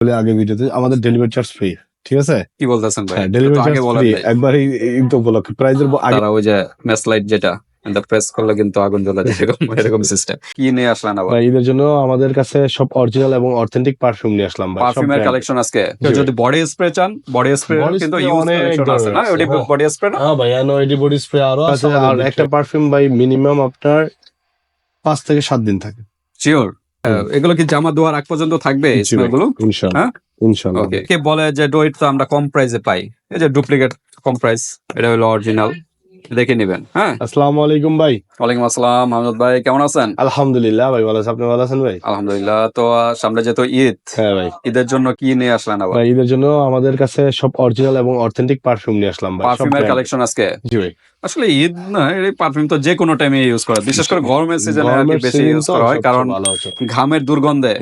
বলে আগে ভিডিওতে আমাদের ডেলিভারি চার্জ ফ্রি ঠিক আছে? কি বলতেছেন ভাই? ডেলিভারি আগে চার্জ ফ্রি নাই। একবারই ঈদ উপলক্ষে। প্রাইজের আগে তারা ওই যে ম্যাচ লাইট যেটা এটা প্রেস করলে কিন্তু আগুন জ্বলে যায় এরকম এরকম সিস্টেম কি নিয়ে আসলেন আবার? ভাই, ঈদের জন্য আমাদের কাছে সব অরিজিনাল এবং অথেন্টিক পারফিউম নিয়ে আসলাম ভাই, পারফিউমের কালেকশন আজকে। যদি বডি স্প্রে চান বডি স্প্রে কিন্তু ইউজ কালেকশন আছে না? ওটি। বডি স্প্রে না? হ্যাঁ ভাই এনওআইডি বডি স্প্রে আরও আছে আর একটা পারফিউম ভাই মিনিমাম আপনার পাঁচ থেকে সাত দিন থাকে। শিওর এগুলো কি জামা দেওয়ার আগ পর্যন্ত থাকবে জি ভাই, স্মেলগুলো ইনশাআল্লাহ হ্যাঁ? ইনশাআল্লাহ ওকে কে বলে যে ডোইট তো আমরা কম প্রাইসে পাই? এই যে ডুপ্লিকেট কম প্রাইস এটা হলো অরিজিনাল দেখে নেবেন হ্যাঁ? আসসালামু আলাইকুম ভাই। ওয়ালাইকুম আসসালাম আহমদ ভাই কেমন আছেন? আলহামদুলিল্লাহ ভাই ভালো। আছে আপনি ভালো আছেন ভাই? আলহামদুলিল্লাহ তো সামনে যেহেতু ঈদ হ্যাঁ ভাই। ঈদের জন্য কি নিয়ে আসলেন আবার? ভাই ঈদের জন্য আমাদের কাছে সব অরিজিনাল এবং অথেন্টিক পারফিউম নিয়ে আসলাম ভাই পারফিউমের কালেকশন আজকে? জি ভাই। আসলে ঈদ না এই পারফিউম তো যে কোনো টাইমে ইউজ করা বিশেষ করে গরমের সিজনে আর বেশি ইউজ করা হয় কারণ ঘামের দুর্গন্ধে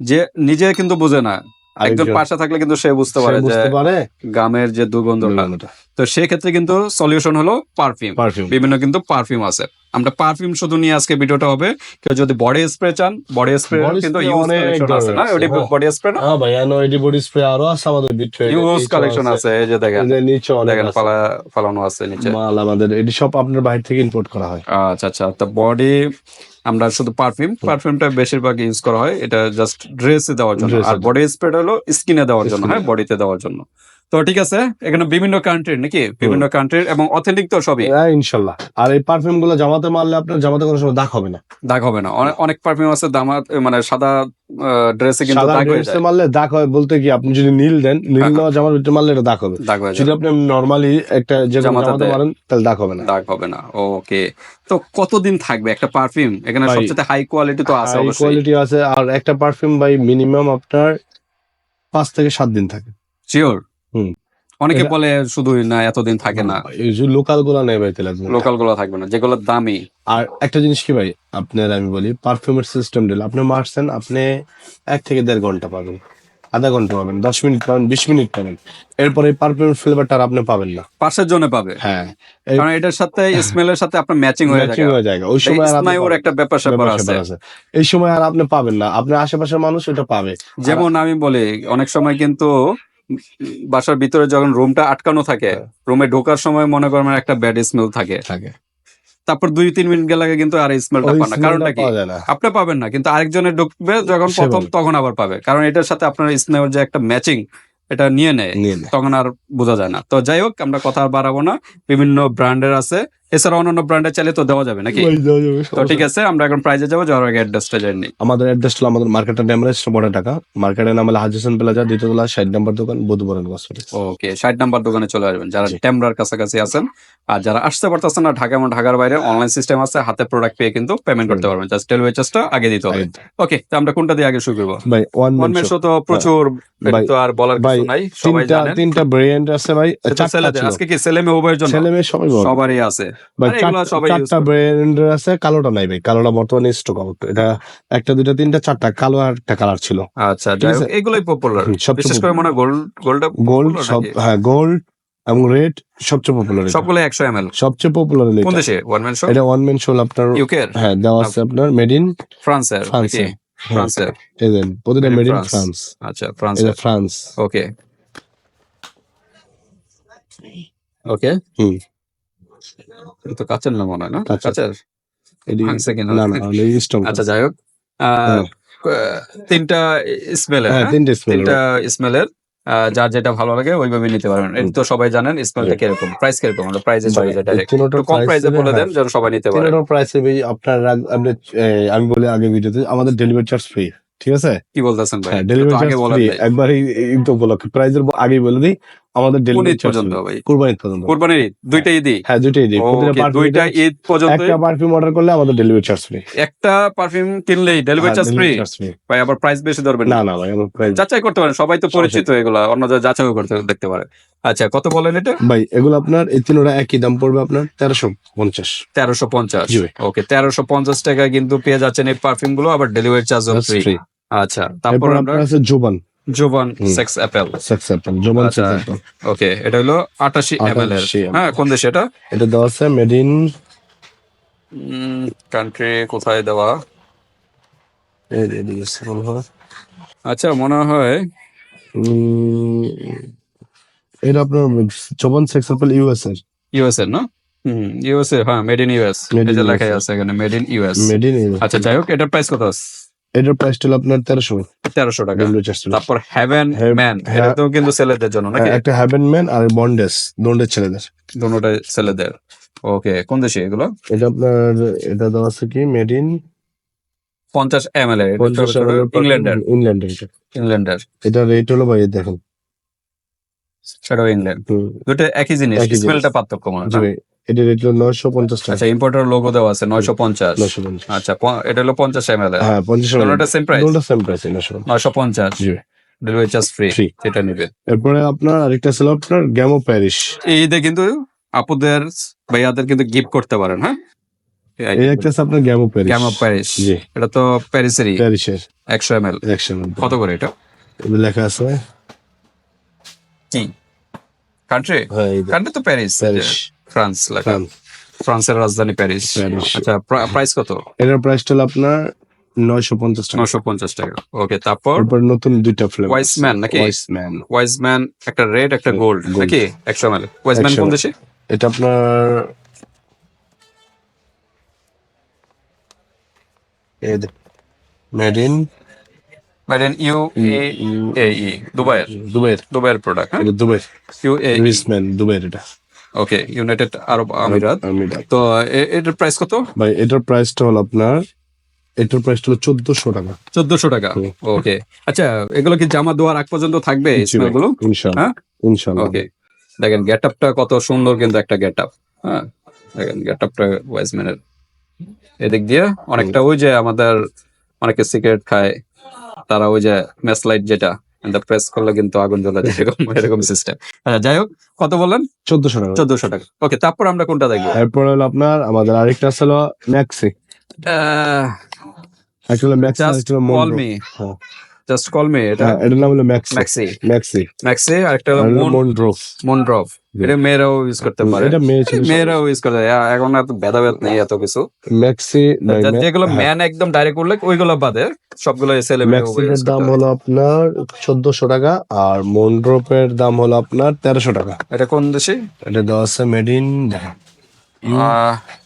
যে নিজে কিন্তু বুঝে না। একজন পাশে থাকলে কিন্তু সে বুঝতে পারে যে গামের যে দুর্গন্ধটা। তো সেক্ষেত্রে কিন্তু সলিউশন হলো পারফিউম বিভিন্ন কিন্তু পারফিউম আছে। আমরা পারফিউম শুধু নিয়ে আজকে ভিডিওটা হবে। কেউ যদি বডি স্প্রে চান বডি স্প্রে কিন্তু ইউজ কালেকশন আছে না? ওটি। বডি স্প্রে না? হ্যাঁ ভাই এনওআইডি বডি স্প্রে আরও আছে আমাদের বিট্রে ইউজ কালেকশন আছে। এই যে দেখেন। নিচে অনেক দেখেন। ফালা ফালানো আছে নিচে। মাল আমাদের এটি সব আপনার বাইরে থেকে ইম্পোর্ট করা হয়। আচ্ছা আচ্ছা তো বডি আমরা শুধু পারফিউম পারফিউমটা বেশিরভাগ ইউজ করা হয়। এটা জাস্ট ড্রেসে দেওয়ার জন্য। আর বডি স্প্রেটা হলো স্কিনে দেওয়ার জন্য। হ্যাঁ বডিতে দেওয়ার জন্য। তো ঠিক আছে এখানে বিভিন্ন কান্ট্রির নাকি? বিভিন্ন কান্ট্রির এবং অথেন্টিক তো সবই? হ্যাঁ ইনশাল্লাহ। আর এই পারফিউমগুলো জামাতে মারলে আপনার জামাতে কোনো সময় দাগ হবে না। দাগ হবে না। অনেক পারফিউম আছে দামাত মানে সাদা ড্রেসে কিন্তু দাগ হয়ে যায়। মারলে দাগ হয় বলতে কি আপনি যদি নীল দেন নীল হ্যাঁ। নেওয়া জামার ভিতরে মারলে এটা দাগ হবে। দাগ হয়ে যদি আপনি নর্মালি একটা যে জামাতে মারেন তাহলে দাগ হবে না। দাগ হবে না। ওকে তো কতদিন থাকবে একটা পারফিউম এখানে সবচেয়ে হাই কোয়ালিটি তো আছে অবশ্যই। কোয়ালিটি আছে। আর একটা পারফিউম ভাই মিনিমাম আপনার পাঁচ থেকে সাত দিন থাকে। শিওর। অনেকে বলে শুধু না এতদিন থাকে না। লোকালগুলা নেই ভাই একদম। লোকালগুলো থাকবে না যেগুলো দামি। আর একটা জিনিস কি ভাই আপনার আমি বলি পারফিউমের সিস্টেম দিলে আপনি মারছেন আপনি এক থেকে দেড় ঘণ্টা পাবেন। আধা ঘণ্টা পাবেন দশ মিনিট পাবেন বিশ মিনিট পাবেন। এরপরে পারফিউমের ফ্লেভারটা আর আপনি পাবেন না। পাশের জন্য পাবে। হ্যাঁ। কারণ এটার সাথে স্মেলের সাথে আপনার ম্যাচিং হয়ে যায়। হয়ে যায়। ওই সময় স্নায়ুর একটা ব্যাপার স্যাপার আছে। এই সময় আর আপনি পাবেন না। আপনার আশেপাশের মানুষ এটা পাবে। যেমন আমি বলি অনেক সময় কিন্তু বাসার ভিতরে যখন রুমটা আটকানো থাকে হ্যাঁ। রুমে ঢোকার সময় মনে করেন একটা ব্যাড স্মেল থাকে। থাকে। তারপর দুই তিন মিনিট গেলে কিন্তু আর স্মেলটা পান না। কারণটা কি? আপনি পাবেন না কিন্তু আরেকজনের ঢুকবে যখন প্রথম তখন আবার পাবে। কারণ এটার সাথে আপনার স্নেহের যে একটা ম্যাচিং এটা নিয়ে নেয়। তখন আর বোঝা যায় না। তো যাই হোক আমরা কথা বাড়াবো না। বিভিন্ন ব্র্যান্ডের আছে। এছাড়া অন্যান্য ব্র্যান্ডের চাইলে তো দেওয়া যাবে নাকি? তো ঠিক আছে আমরা এখন প্রাইজে যাব যাওয়ার আগে অ্যাড্রেসটা জানি আমাদের অ্যাড্রেস হলো আমাদের মার্কেটের ড্যামরেজ বড় টাকা মার্কেটের নাম হলো হাজি হোসেন প্লাজা দ্বিতীয়তলা ষাট নম্বর দোকান বুধবরণ হসপিটাল ওকে ষাট নাম্বার দোকানে চলে আসবেন। যারা। টেমরার কাছাকাছি আছেন আর যারা আসতে পারতেছেন না ঢাকা এবং ঢাকার বাইরে অনলাইন সিস্টেম আছে হাতে প্রোডাক্ট পেয়ে কিন্তু পেমেন্ট করতে পারবেন। জাস্ট ডেলিভারি চার্জটা আগে দিতে হবে। ওকে তো আমরা কোনটা দিয়ে আগে শুরু করব? ভাই ওয়ান ওয়ান ম্যান শো তো প্রচুর তো আর বলার ভাই, কিছু নাই সবাই জানেন। তিনটা ভেরিয়েন্ট আছে ভাই। আজকে কি ছেলে মেয়ে উভয়ের জন্য? ছেলে মেয়ে সবাই সবারই আছে। Use চারটা। ব্র্যান্ডের আছে কালোটা নাই ভাই। কালোটা বর্তমানে স্টক আউট এটা একটা দুইটা তিনটা চারটা কালো আর একটা কালার ছিল। আচ্ছা এগুলোই পপুলার বিশেষ করে মনে হয় গোল্ড গোল্ডটা গোল্ড সব হ্যাঁ গোল্ড এবং রেড সবচেয়ে পপুলার সবগুলো একশো এম এল সবচেয়ে পপুলার কোন দেশে? ওয়ান ম্যান শো এটা ওয়ান ম্যান শোল আপনার ইউকে হ্যাঁ দেওয়া আছে আপনার মেড ইন ফ্রান্সের ফ্রান্সে নাকি? ফ্রান্সের এদের প্রতিটা মেড ইন ফ্রান্স আচ্ছা এটা ফ্রান্স ওকে ওকে হুম। এটা তো কাচের না মনে হয় না? কাঁচের। কাচের? এটি ভাঙছে কিনা? না না আচ্ছা যাই হোক হ্যাঁ। তিনটা স্মেলের হ্যাঁ তিনটে স্মেল তিনটা স্মেলের যার যেটা ভালো লাগে ওইভাবে নিতে পারবেন। এটা তো সবাই জানেন স্মেলটা কীরকম? প্রাইস কীরকম? আমরা প্রাইসে চলে যাই ডাইরেক্ট কম প্রাইসে বলে দেন যেন সবাই নিতে পারে। প্রাইসে আপনার আমি বলি আগে ভিডিওতে আমাদের ডেলিভারি চার্জ ফ্রি ঠিক আছে? কি বলতেছেন ভাই? হ্যাঁ ডেলিভারি চার্জ আগে নাই। একবারই ঈদ উপলক্ষে। প্রাইজের আগেই বলে দিই আমাদের ডেলিভারি পর্যন্ত ভাই? কুরবানি পর্যন্ত। কোরবানির ঈদ? দুইটা ঈদই? হ্যাঁ দুইটাই দিই প্রতিটা ওকে perfume দুইটা ঈদ পর্যন্ত একটা পারফিউম অর্ডার করলে আমাদের ডেলিভারি চার্জ ফ্রি একটা পারফিউম কিনলেই ডেলিভারি চার্জ ফ্রি ভাই আবার প্রাইস বেশি ধরবেন না? না ভাই আমার প্রাইস যাচাই করতে পারেন সবাই তো পরিচিত এগুলা অন্য যাচাইও করতে দেখতে পারে। আচ্ছা কত বলেন এটা? ভাই এগুলো আপনার এই তিনটা একই দাম পড়বে আপনার তেরোশো পঞ্চাশ। তেরোশো পঞ্চাশ। ওকে তেরোশো পঞ্চাশ টাকা কিন্তু পেয়ে যাচ্ছেন এই পারফিউমগুলো আবার ডেলিভারি চার্জ ফ্রি আচ্ছা তারপর আমরা আপনার আছে Jovan. Jovan sex appeal sex appeal Jovan. Sex appeal okay এটা হলো আটাশি এম এল এর। হ্যাঁ কোন দেশে এটা? এটা দেওয়া আছে মেড ইন কান্ট্রি কোথায় দেওয়া? আচ্ছা মনে হয় এটা আপনার চবন সেক্সাপল ইউএস এর। ইউএস এর না? হুম ইউএসএ হ্যাঁ মেড ইন ইউএস in লেখাই আছে এখানে made in US made in আচ্ছা যাই হোক এটার প্রাইস কত এটার প্রাইস ছিল আপনার তেরোশো। তেরোশো টাকা। তারপর হ্যাভেন ম্যান। এটা তো কিন্তু ছেলেদের জন্য নাকি? হ্যাঁ, একটা হ্যাভেন ম্যান আর বন্ডেস বন্ডের ছেলেদের। দুটোটাই ছেলেদের। ওকে কোন দেশে এগুলো? এটা আপনার এটা দেওয়া আছে কি? মেড ইন পঞ্চাশ এম এল এর ইংল্যান্ডের ইংল্যান্ডের ইংল্যান্ডের এটা। রেট হলো ভাই দেখেন। সেটাও ইংল্যান্ড দুটো একই জিনিস স্মেলটা পার্থক্য মনে হয় এটা রেট হলো নয়শো পঞ্চাশ টাকা। আচ্ছা ইম্পোর্টার লোগো দেওয়া আছে নয়শো পঞ্চাশ। নয়শো পঞ্চাশ। আচ্ছা এটা হলো পঞ্চাশ এম এল হ্যাঁ পঞ্চাশ দুটোটা সেম প্রাইস দুটো সেম প্রাইস নয়শো পঞ্চাশ। জি। Delivery charge free. এটা নিবে এরপরে আপনার আরেকটা ছিল আপনার গ্যামো প্যারিস এই ঈদে কিন্তু আপুদের ভাইয়াদের কিন্তু গিফট করতে পারেন হ্যাঁ? এই একটা আপনার গ্যামো প্যারিস অফ প্যারিস জি। এটা তো প্যারিসেরই প্যারিসের একশো এম এল একশো কত করে এটা? লেখা আছে। কি কান্ট্রি কান্ট্রি তো প্যারিস প্যারিস ফ্রান্স লেখা। ফ্রান্সের রাজধানী প্যারিস। আচ্ছা প্রাইস কত? এটার প্রাইস হলো আপনার নয়শো পঞ্চাশ টাকা। নশো পঞ্চাশ টাকা। ওকে তারপর? নতুন দুইটা ফ্লেভার ওয়াইসম্যান নাকি? ওয়াইসম্যান ওয়াইজম্যান একটা রেড একটা গোল্ড নাকি? একশো এম এল ওয়াইজম্যান কোন 100 দেশে? এটা আপনার made in made in U A E দুবাইয়ের দুবাইয়ের দুবাইয়ের প্রোডাক্ট হ্যাঁ দুবাইয়ের ইউ এ রিসম্যান দুবাইয়ের এটা। ওকে ইউনাইটেড আরব আমিরাত আমি তো এটার প্রাইস কত? ভাই এটার প্রাইসটা হলো আপনার এটার প্রাইসটা হলো চোদ্দশো টাকা। চোদ্দশো টাকা? ওকে আচ্ছা এগুলো কি জামা দেওয়ার আগ পর্যন্ত থাকবে জি ভাই, স্মেলগুলো? ইনশাল্লাহ হ্যাঁ? ইনশাল্লাহ ওকে দেখেন গেট আপটা কত সুন্দর কিন্তু একটা গেট আপ হ্যাঁ? দেখেন গেট আপটা ওয়াইজম্যানের এদিক দিয়ে অনেকটা ওই যে আমাদের অনেকে সিগারেট খায় তারা ওই যে ম্যাচ লাইট যেটা প্রেস করলে কিন্তু আগুন জ্বলা যায় এরকম এরকম সিস্টেম যাই হোক কত বললেন? চোদ্দশো টাকা। চোদ্দশো টাকা। ওকে তারপর আমরা কোনটা দেখব? এরপর হলো আপনার আমাদের আরেকটা ছিল maxi actually maxi me. Just call me এটা হ্যাঁ, এটার নাম হলো ম্যাক্সি ম্যাক্সি ম্যাক্সি ম্যাক্সি আরেকটা হলো আর হলো মন মন্ড্রোফ মনড্রপ এটা মেয়েরাও ইউজ করতে পারে। এটা মেয়ে মেয়েরাও ইউজ করতে পারে। এখন এত ভেদাভেদ নেই এত কিছু। ম্যাক্সি যেগুলো ম্যান একদম ডাইরেক্ট উল্লেখ ওইগুলো বাদে সবগুলো ছেলে ম্যাক্সিমের দাম হলো আপনার চোদ্দশো টাকা আর মন্ড্রোপের দাম হলো আপনার তেরোশো টাকা। এটা কোন দেশে? এটা দেওয়া আছে made in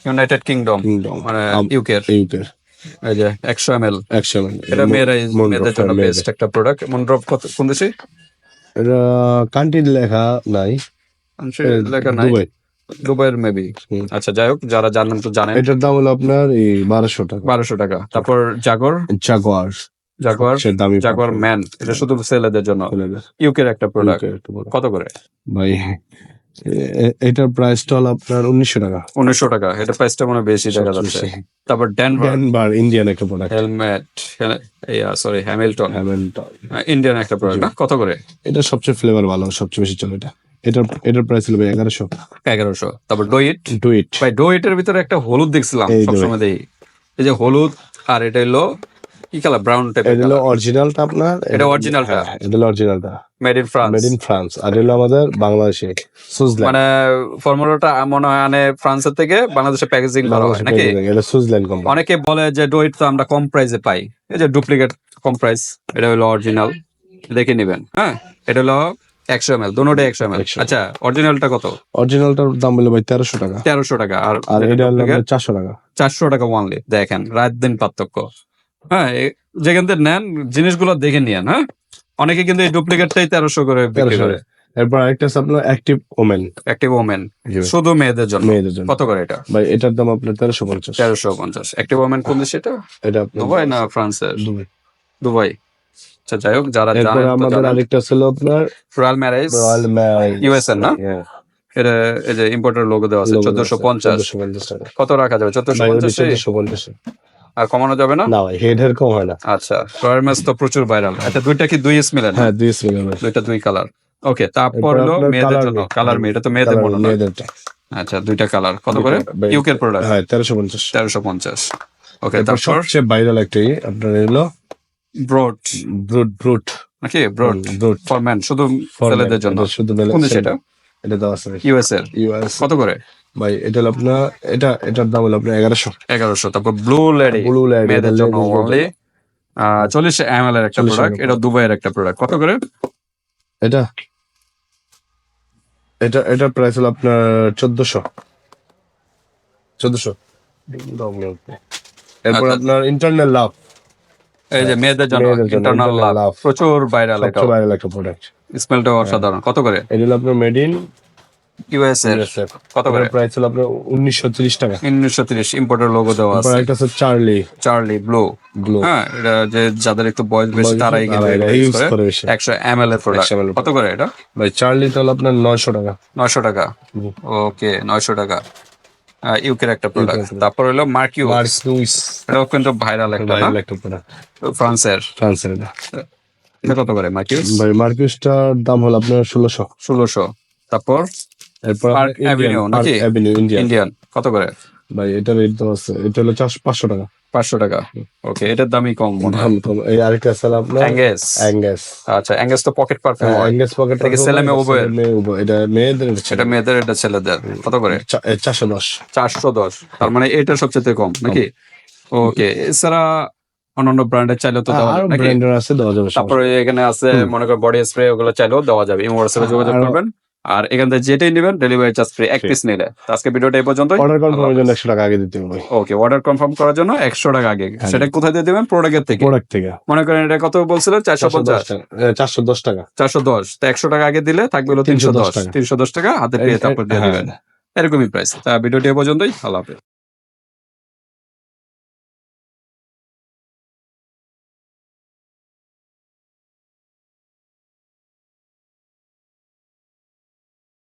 United Kingdom Kingdom মানে ইউকের ইউকের এই যে একশো এম এল একশো এটা মেয়েরা মেয়েদের জন্য হ্যাঁ, বেস্ট একটা প্রোডাক্ট মনড্রপ কত কোন দেশে? এটা লেখা নাই। লেখা নাই। দুবাইয়ের মেবি। আচ্ছা যাই হোক যারা জানেন তো জানেন। এটার দাম হলো আপনার এই বারোশো টাকা। বারোশো টাকা। তারপর জাগর জাগুয়ার জাগোয়ার জাগোয়ার ম্যান এটা শুধু ছেলেদের জন্য। ইউকের একটা প্রোডাক্ট কত করে? ভাই এটার প্রাইসটা হলো আপনার উনিশশো টাকা। উনিশশো টাকা। এটা প্রাইসটা মনে বেশি দেখা যাচ্ছে। তারপর ডেনভার ইন্ডিয়ান একটা product helmet sorry Hamilton Hamilton Indian একটা প্রোডাক্ট কত করে? এটা সবচেয়ে ফ্লেভার ভালো সবচেয়ে বেশি চলে এটা। এটার এটার প্রাইস হলো এগারোশো। এগারোশো। তারপর ডোইট ডুইট ভাই ডোইটের ভিতরে একটা হলুদ দেখছিলাম সবসময় দেখি। এই যে হলুদ আর এটা হলো কি কালার? ব্রাউন টাইপের এটা হলো অরিজিনালটা আপনার এটা originalটা? হ্যাঁ, এটা হলো অরিজিনালটা made in France made in France আর হলো আমাদের বাংলাদেশে সুইজারল্যান্ড মানে ফর্মুলাটা মনে হয় আনে ফ্রান্সের থেকে বাংলাদেশে প্যাকেজিং করা হয় নাকি? এটা সুইজারল্যান্ড কোম্পানি অনেকে বলে যে ডোইট তো আমরা কম প্রাইসে পাই। এই যে ডুপ্লিকেট কম প্রাইস এটা হলো অরিজিনাল দেখে নেবেন হ্যাঁ? এটা হলো একশো এম এল দুটোটাই একশো এম এল আচ্ছা অরিজিনালটা কত? অরিজিনালটার দাম হলো ভাই তেরোশো টাকা। তেরোশো টাকা আর আর এটা চারশো টাকা। চারশো টাকা ওয়ানলি দেখেন রাত দিন পার্থক্য। হ্যাঁ যেখান থেকে নেন জিনিসগুলো দেখে নিয়েন হ্যাঁ? অনেকে কিন্তু এই ডুপ্লিকেটটাই তেরোশো করে বিক্রি তেরোশো করে। এরপর আরেকটা আছে আপনার অ্যাক্টিভ ওমেন অ্যাক্টিভ ওমেন শুধু মেয়েদের জন্য। মেয়েদের জন্য। কত করে এটা? ভাই এটার দাম আপনার তেরোশো পঞ্চাশ। তেরোশো পঞ্চাশ। অ্যাক্টিভ ওমেন কোন দেশে এটা? এটা দুবাই না ফ্রান্সের? দুবাই। দুবাই। আচ্ছা যাই হোক যারা জানেন আমাদের আরেকটা ছিল আপনার royal marriage royal marriage US না? এটা এই যে ইম্পোর্টার লোগো দেওয়া আছে চোদ্দশো পঞ্চাশ। কত রাখা যাবে? চোদ্দশো পঞ্চাশে। আর কমানো যাবে না? না ভাই হেড এরকম হয় না। আচ্ছা রয়্যাল ম্যাচ তো প্রচুর ভাইরাল আচ্ছা দুইটা কি দুই স্মেলের হ্যাঁ দুই স্মেল ভাই। দুইটা দুই কালার ওকে তারপর হলো মেয়েদের জন্য। কালার মেয়ে এটা তো মেয়েদের মনে হয়। আচ্ছা দুইটা কালার কত করে? ইউকের প্রোডাক্ট হ্যাঁ তেরোশো পঞ্চাশ। তেরোশো পঞ্চাশ। ওকে তারপর? সবচেয়ে ভাইরাল একটাই আপনার এলো ব্রড ব্রুট ব্রুট নাকি? ব্রড ব্রুট ফর ম্যান শুধু ছেলেদের জন্য। শুধু কোন দেশে এটা এটা দেওয়া আছে ইউএস এর ইউএস কত করে? ভাই এটা হলো আপনার এটা এটার দাম হলো আপনার এগারোশো। এগারোশো তারপর ব্লু লেডি ব্লু লাইট মেয়েদের জন্য অনলি চল্লিশ এম এর একটা প্রোডাক্ট এটা দুবাইয়ের একটা প্রোডাক্ট কত করে? এটা এটা এটার প্রাইস হলো আপনার চোদ্দশো। চোদ্দশো। এরপর আচ্ছা। আপনার ইন্টারনাল লাভ এই যে মেয়েদের জন্য ইন্টারনাল লাভ প্রচুর ভাইরাল সবচেয়ে ভাইরাল একটা প্রোডাক্ট স্মেলটাও অসাধারণ। কত করে? এটা হলো আপনার মেড ইন কত করে? প্রাইস আপনার উনিশশো তিরিশ টাকা। উনিশশো তিরিশ ইম্পোর্টের লোগো দেওয়া তারপর আছে। একটা আছে চার্লি চার্লি ব্লু ব্লু হ্যাঁ এটা যে যাদের একটু বয়স বেশি তারাই ইউজ ইউজ করে। করে একশো এম এল এর প্রোডাক্ট কত করে এটা? ভাই চার্লি আপনার নয়শো টাকা। নয়শো টাকা? ওকে নয়শো টাকা। ইউকের একটা প্রোডাক্ট তারপর হলো মার্কিউ এটাও কিন্তু ভাইরাল একটা ভাইরাল একটা প্রোডাক্ট ফ্রান্সের। ফ্রান্সের এটা। এটা কত করে মার্কিউস ভাই মার্কিউসটার দাম হলো আপনার ষোলোশো। ষোলোশো। তারপর? এরপর ইন্ডিয়ান কত করে? ভাই এটা রেট তো আছে এটা হলো চারশো পাঁচশো টাকা। পাঁচশো টাকা। ওকে এটার দামই কম দাম কম। এই আরেকটা আছে আপনার? অ্যাঙ্গেস অ্যাঙ্গাস আচ্ছা অ্যাঙ্গেস তো পকেট পারফিউম অ্যাঙ্গাস পকেট এটা ছেলে মেয়ে উভয়ের? এটা মেয়েদের সেটা মেয়েদের এটা ছেলেদের। কত করে? চারশো দশ। চারশো দশ। তার মানে এটা সবচেয়ে কম নাকি? ওকে এছাড়া অন্যান্য ব্র্যান্ডের চাইলেও তো দেওয়া নাকি? ব্র্যান্ডের আছে দেওয়া যাবে তারপরে এখানে আছে মনে করেন বডি স্প্রে ওগুলো চাইলেও দেওয়া যাবে। ইমো হোয়াটসঅ্যাপে যোগাযোগ করবেন। আর এখান থেকে যেটাই নেবেন ডেলিভারি চার্জ ফ্রি এক পিস নিলে। আজকে ভিডিওটা এই পর্যন্তই। অর্ডার কনফার্মের জন্য একশো টাকা আগে দিতে হবে ওকে অর্ডার কনফার্ম করার জন্য একশো টাকা আগে। হ্যাঁ। সেটা কোথায় দিয়ে দিবেন? প্রোডাক্টের থেকে। প্রোডাক্ট থেকে। মনে করেন এটা কত বলছিলেন? চারশো পঞ্চাশ। চারশো দশ টাকা। চারশো দশ। তো একশো টাকা আগে দিলে থাকবে হলো 310 310 দশ। টাকা। হাতে পেয়ে তারপর দিয়ে দিবেন। এরকমই প্রাইস তা ভিডিওটি এই পর্যন্তই। ভালো হাফেজ।